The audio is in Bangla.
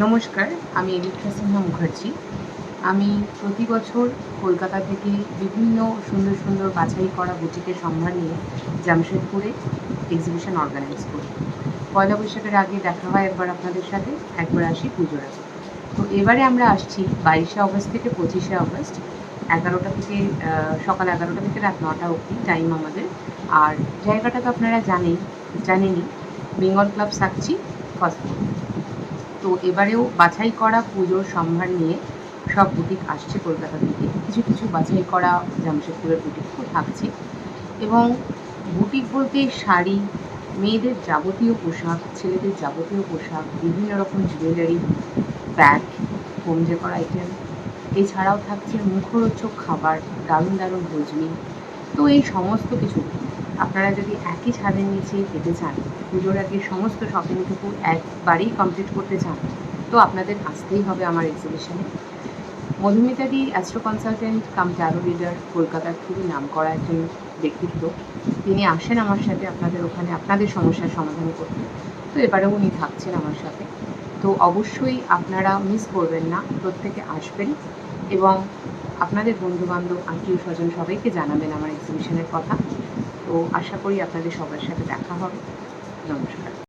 নমস্কার, আমি এলিট্রা সিনহা মুখার্জি। আমি প্রতি বছর কলকাতা থেকে বিভিন্ন সুন্দর সুন্দর বাছাই করা বুটিকের সম্ভার নিয়ে জামশেদপুরে এক্সিবিশন অর্গানাইজ করি। পয়লা বৈশাখের আগে দেখা হয় একবার আপনাদের সাথে, একবার আসি পুজোর আগে। তো এবারে আমরা আসছি বাইশে আগস্ট থেকে পঁচিশে আগস্ট এগারোটা থেকে সকাল এগারোটা থেকে রাত নটা অবধি টাইম আমাদের। আর জায়গাটা তো আপনারা জানেন জানেনই, বেঙ্গল ক্লাব সাকচি ফার্স্ট তো এবারেও বাছাই করা পুজোর সম্ভার নিয়ে সব বুটিক আসছে কলকাতা থেকে। কিছু কিছু বাছাই করা জামশেদপুরের বুটিকও থাকছে এবং বুটিক বলতে শাড়ি, মেয়েদের যাবতীয় পোশাক, ছেলেদের যাবতীয় পোশাক, বিভিন্ন রকম jewellery bag home decor item এছাড়াও থাকছে মুখরোচক খাবার, দারুণ দারুণ ভোজনি। তো এই সমস্ত কিছু আপনারা যদি একই ছাদের নিচে পেতে চান, পুজোর আগে সমস্ত শপিংটুকু একবারেই কমপ্লিট করতে চান, তো আপনাদের আসতেই হবে আমার এক্সিবিশনে মধুমিতাদি astro consultant cum tarot reader কলকাতার খুবই নাম করা একজন ব্যক্তিত্ব তিনি আসেন আমার সাথে আপনাদের ওখানে, আপনাদের সমস্যার সমাধান করতে। তো এবারেও উনি থাকছেন আমার সাথে। তো অবশ্যই আপনারা মিস করবেন না, প্রত্যেকে আসবেন এবং আপনাদের বন্ধুবান্ধব আত্মীয় স্বজন সবাইকে জানাবেন আমার এক্সিবিশনের কথা। তো আশা করি আপনাদের সবার সাথে দেখা হবে। নমস্কার।